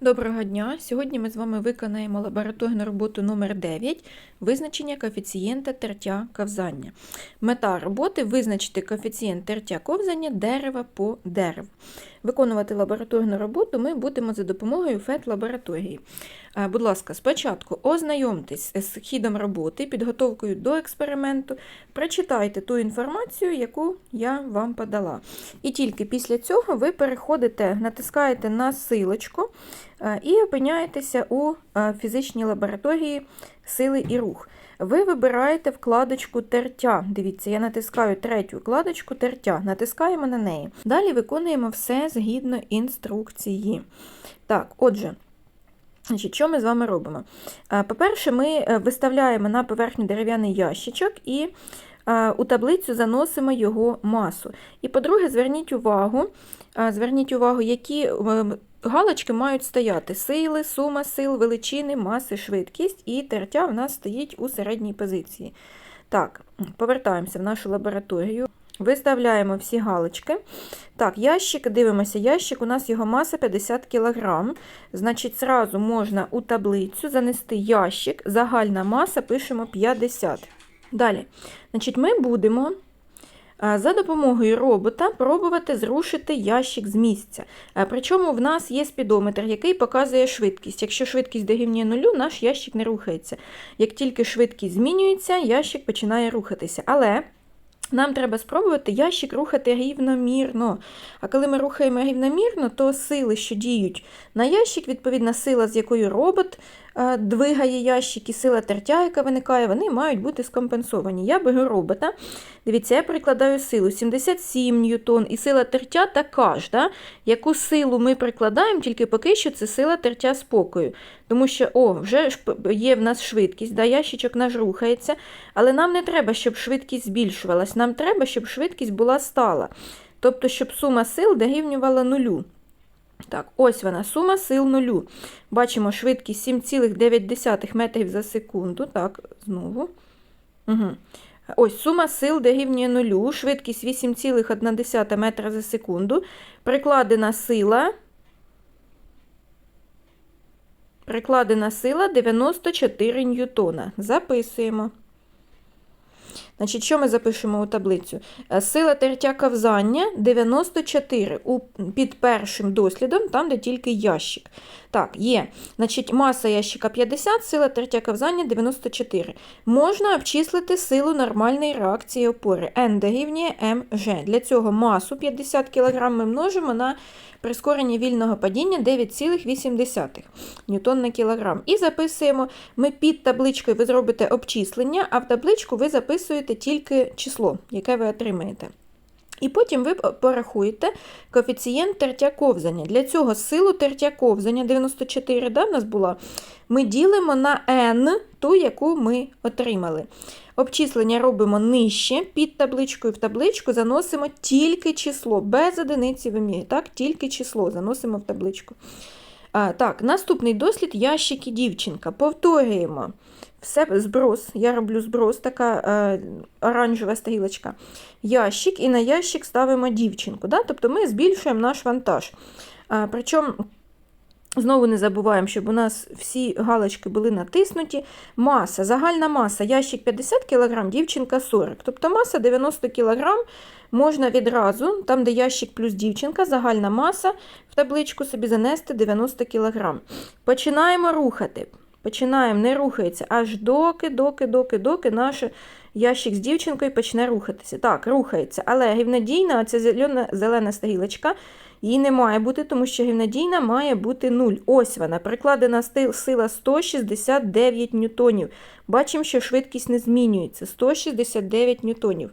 Доброго дня! Сьогодні ми з вами виконаємо лабораторну роботу номер 9 визначення коефіцієнта тертя ковзання. Мета роботи визначити коефіцієнт тертя ковзання дерева по дереву. Виконувати лабораторну роботу ми будемо за допомогою ФЕТ-лабораторії. Е, Будь ласка, спочатку ознайомтесь з хідом роботи, підготовкою до експерименту, прочитайте ту інформацію, яку я вам подала. І тільки після цього ви переходите, натискаєте на силочку е, і опиняєтеся у е, фізичній лабораторії сили і рух. Ви вибираєте вкладочку тертя. Дивіться, я натискаю третю вкладочку тертя, натискаємо на неї. Далі виконуємо все згідно інструкції. Так, отже. Значить, Що ми з вами робимо? Е, По-перше, ми е, виставляємо на поверхню дерев'яний ящичок і е, у таблицю заносимо його масу. І, по-друге, зверніть увагу, зверніть увагу, які галочки мають стояти: сили, сума сил, величини, маси, швидкість, і тертя в нас стоїть у середній позиції. Так, повертаємося в нашу лабораторію. Виставляємо всі галочки. Так, ящик, дивимося, ящик, у нас його маса 50 кг. Значить, зразу можна у таблицю занести ящик, загальна маса пишемо 50. Далі, значить, ми будемо за допомогою робота пробувати зрушити ящик з місця. Причому в нас є спідометр, який показує швидкість. Якщо швидкість дорівнює нулю, наш ящик не рухається. Як тільки швидкість змінюється, ящик починає рухатися. Але нам треба спробувати ящик рухати рівномірно. А коли ми рухаємо рівномірно, то сили, що діють на ящик, відповідна сила, з якою робот двигає ящик, і сила тертя, яка виникає, вони мають бути скомпенсовані. Я беру робота. Дивіться, я прикладаю силу 77 ньютон, і сила тертя така ж. Да? Яку силу ми прикладаємо, тільки поки що це сила тертя спокою. Тому що о, вже є в нас швидкість, да, ящичок наш рухається, але нам не треба, щоб швидкість збільшувалась, нам треба, щоб швидкість була стала. Тобто, щоб сума сил дорівнювала нулю. Так, ось вона, сума сил нулю. Бачимо швидкість 7,9 метрів за секунду. Так, знову. Угу. Ось сума сил дорівнює нулю, швидкість 8,1 метра за секунду. Прикладена сила. Прикладена сила 94 ньютона. Записуємо. Значить, що ми запишемо у таблицю? Е, Сила тертя ковзання 94 у, під першим дослідом, там, де тільки ящик. Так, є. Значить, маса ящика 50, сила тертя ковзання 94. Можна обчислити силу нормальної реакції опори. N дорівнює mg. Для цього масу 50 кг ми множимо на прискорення вільного падіння 9,8 ньютон на кілограм. І записуємо, ми під табличкою ви зробите обчислення, а в табличку ви записуєте тільки число, яке ви отримаєте. І потім ви порахуєте коефіцієнт тертя ковзання. Для цього силу тертя ковзання 94 да, в нас була, ми ділимо на n, ту, яку ми отримали. Обчислення робимо нижче, під табличкою в табличку заносимо тільки число, без одиниці вимірі, так, тільки число заносимо в табличку. А, так, наступний дослід ящик і дівчинка. Повторюємо. Все, зброс, я роблю зброс, така е, оранжева стрілочка. Ящик, і на ящик ставимо дівчинку. Да? Тобто ми збільшуємо наш вантаж. А, причому, знову не забуваємо, щоб у нас всі галочки були натиснуті. Маса, загальна маса, ящик 50 кг, дівчинка 40 Тобто маса 90 кг. Можна відразу, там, де ящик плюс дівчинка, загальна маса, в табличку собі занести 90 кг. Починаємо рухати. Починаємо, не рухається, аж доки, доки, доки, доки наш ящик з дівчинкою почне рухатися. Так, рухається, але рівнодійна, оця зелена, зелена стрілочка, її не має бути, тому що рівнодійна має бути 0. Ось вона, прикладена сила 169 ньютонів. Бачимо, що швидкість не змінюється. 169 ньютонів.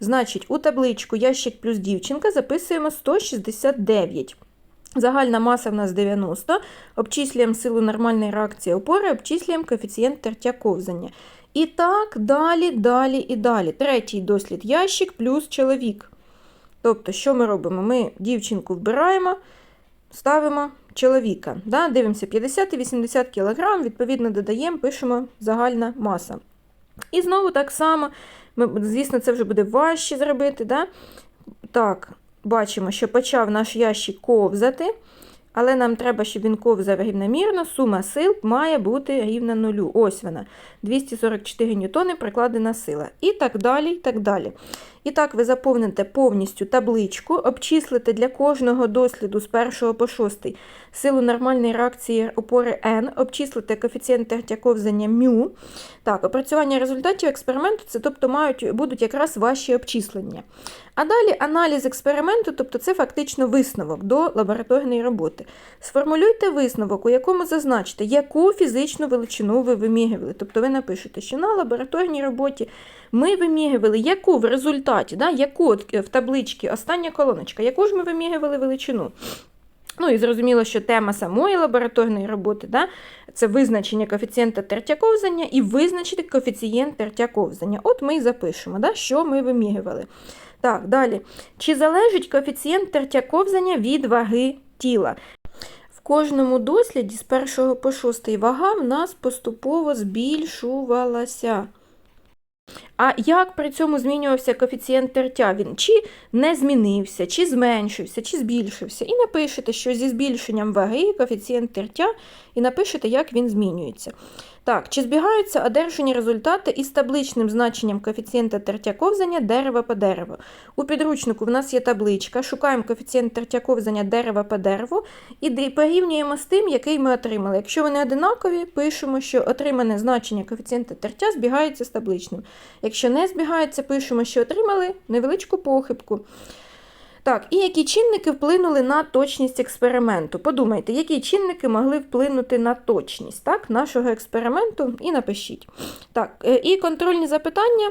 Значить, у табличку ящик плюс дівчинка записуємо 169. Загальна маса в нас 90. Обчислюємо силу нормальної реакції опори, обчислюємо коефіцієнт тертя ковзання. І так, далі, далі і далі. Третій дослід ящик плюс чоловік. Тобто, що ми робимо? Ми дівчинку вбираємо, ставимо чоловіка. Да? Дивимося 50 і 80 кг, відповідно, додаємо, пишемо загальна маса. І знову так само, ми, звісно, це вже буде важче зробити. Да? Так, бачимо, що почав наш ящик ковзати. але нам треба, щоб він ковзав рівномірно, сума сил має бути рівна нулю. Ось вона. 244 ньютони прикладена сила. І так далі, і так далі. І так, ви заповните повністю табличку, обчислите для кожного досліду з 1 по 6 силу нормальної реакції опори N, обчислите коефіцієнт тертя μ. Так, опрацювання результатів експерименту, це тобто мають, будуть якраз ваші обчислення. А далі аналіз експерименту, тобто це фактично висновок до лабораторної роботи. Сформулюйте висновок, у якому зазначите, яку фізичну величину ви вимірювали. Тобто ви напишете, що на лабораторній роботі ми вимірювали, яку в результаті, да, яку от в табличці, остання колоночка, яку ж ми вимірювали величину. Ну і зрозуміло, що тема самої лабораторної роботи да, це визначення коефіцієнта тертя ковзання і визначити коефіцієнт тертя ковзання. От ми і запишемо, да, що ми вимірювали. Так, далі. Чи залежить коефіцієнт тертя ковзання від ваги тіла? В кожному досліді з 1 по 6 вага в нас поступово збільшувалася. А як при цьому змінювався коефіцієнт тертя? Він чи не змінився, чи зменшився, чи збільшився. І напишете, що зі збільшенням ваги коефіцієнт тертя, і напишете, як він змінюється. Так, чи збігаються одержані результати із табличним значенням коефіцієнта тертя ковзання дерева по дереву? У підручнику в нас є табличка, шукаємо коефіцієнт тертя ковзання дерева по дереву і порівнюємо з тим, який ми отримали. Якщо вони одинакові, пишемо, що отримане значення коефіцієнта тертя збігається з табличним. Якщо не збігається, пишемо, що отримали невеличку похибку. Так, і які чинники вплинули на точність експерименту? Подумайте, які чинники могли вплинути на точність так, нашого експерименту, і напишіть. Так, е, і контрольні запитання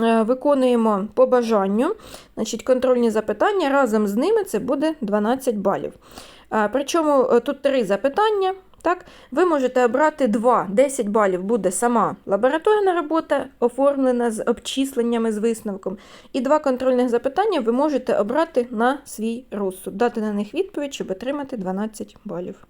е, виконуємо по бажанню. Значить, контрольні запитання разом з ними це буде 12 балів. Е, Причому тут три запитання. Так, ви можете обрати два, 10 балів буде сама лабораторна робота, оформлена з обчисленнями з висновком. І два контрольних запитання ви можете обрати на свій розсуд, дати на них відповідь, щоб отримати 12 балів.